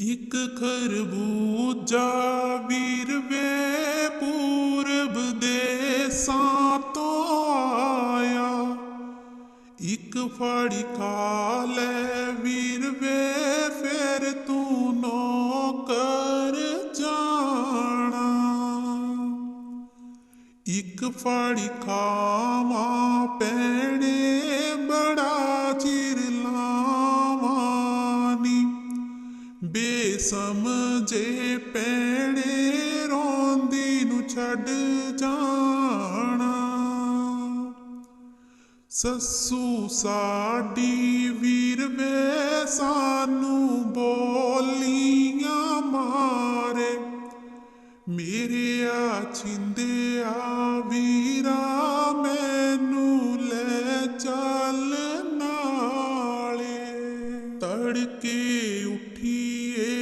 ਇੱਕ ਖਰਬੂਜਾ ਵੀਰ ਵੇ ਪੂਰਬ ਦੇਸਾਂ ਤੋਂ ਆਇਆ। ਇੱਕ ਫੜ ਖਾ ਲੈ ਵੀਰ ਵੇ, ਫਿਰ ਤੂੰ ਨੌਕਰ ਜਾਣਾ। ਇੱਕ ਫੜੀ ਖਾਵਾਂ ਪੈਣੇ ਬੜਾ ਬੇਸਮਝੇ ਪੈਣੇ ਰੋਂਦੀ ਨੂੰ ਛੱਡ ਜਾਣਾ। ਸੱਸੂ ਸਾਡੀ ਵੀਰ ਵੇ ਸਾਨੂੰ ਬੋਲੀਆਂ ਮਾਰੇ। ਮੇਰੇ ਆ ਮੇਰਿਆ ਆ ਵੀਰਾ ਮੈਨੂੰ ਲੈ ਚੱਲ ਨਾਲੇ। ਤੜਕੇ ਉੱਠੀਏ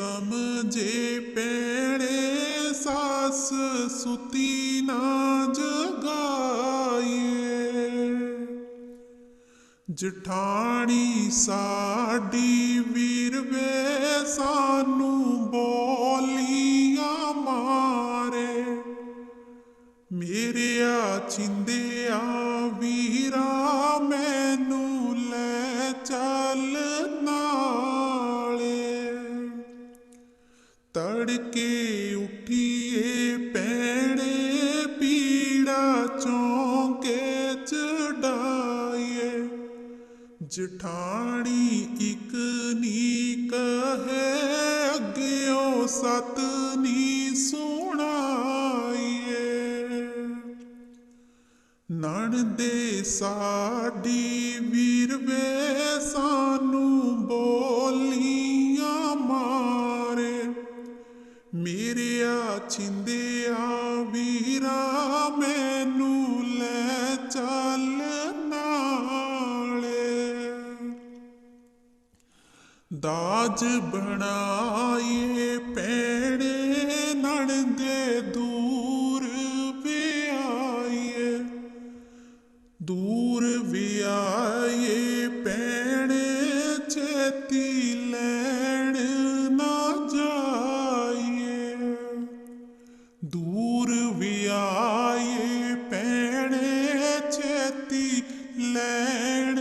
ਬੇਸਮਝੇ ਪੈਣੇ, ਸਾਸ ਸੁਤੀ ਨਾ ਜਗਾਈਏ। ਜਠਾਣੀ ਸਾਡੀ ਵੀਰ ਵੇ, ਸਾਨੂੰ ਬੋਲੀਆਂ ਮਾਰੇ। ਮੇਰੇ ਆ ਚਿੰਦਿਆ ਤੜਕੇ ਉੱਠੀਏ ਪੈਣੇ ਪੀੜਾ ਚੌਂਕੇ ਚੜਾਈਏ ਜਠਾਣੀ ਇੱਕ ਨੀ ਕਹੇ ਅੱਗਿਓ ਸਤ ਨੀ ਸੁਣਾਈਏ ਨਣਦੇ ਸਾਡੀ ਵੀਰ ਵੇ ਸਾਨੂੰ ਮੇਰਿਆ ਚਿੰਦਿਆ ਵੀਰਾ, ਮੈਨੂੰ ਲੈ ਚੱਲ ਨਾਲੇ। ਦਾਜ ਬਣਾਏ ਪੈਣੇ ਨਣਦੇ ਦੂਰ ਵਿਆਏ ਦੂਰ ਵਿਆਏ ਪੈਣੇ ਚੇਤੀ ਦੂਰ ਵਿਆਏ ਪੈਣੇ ਚੇਤੀ ਲੈਣ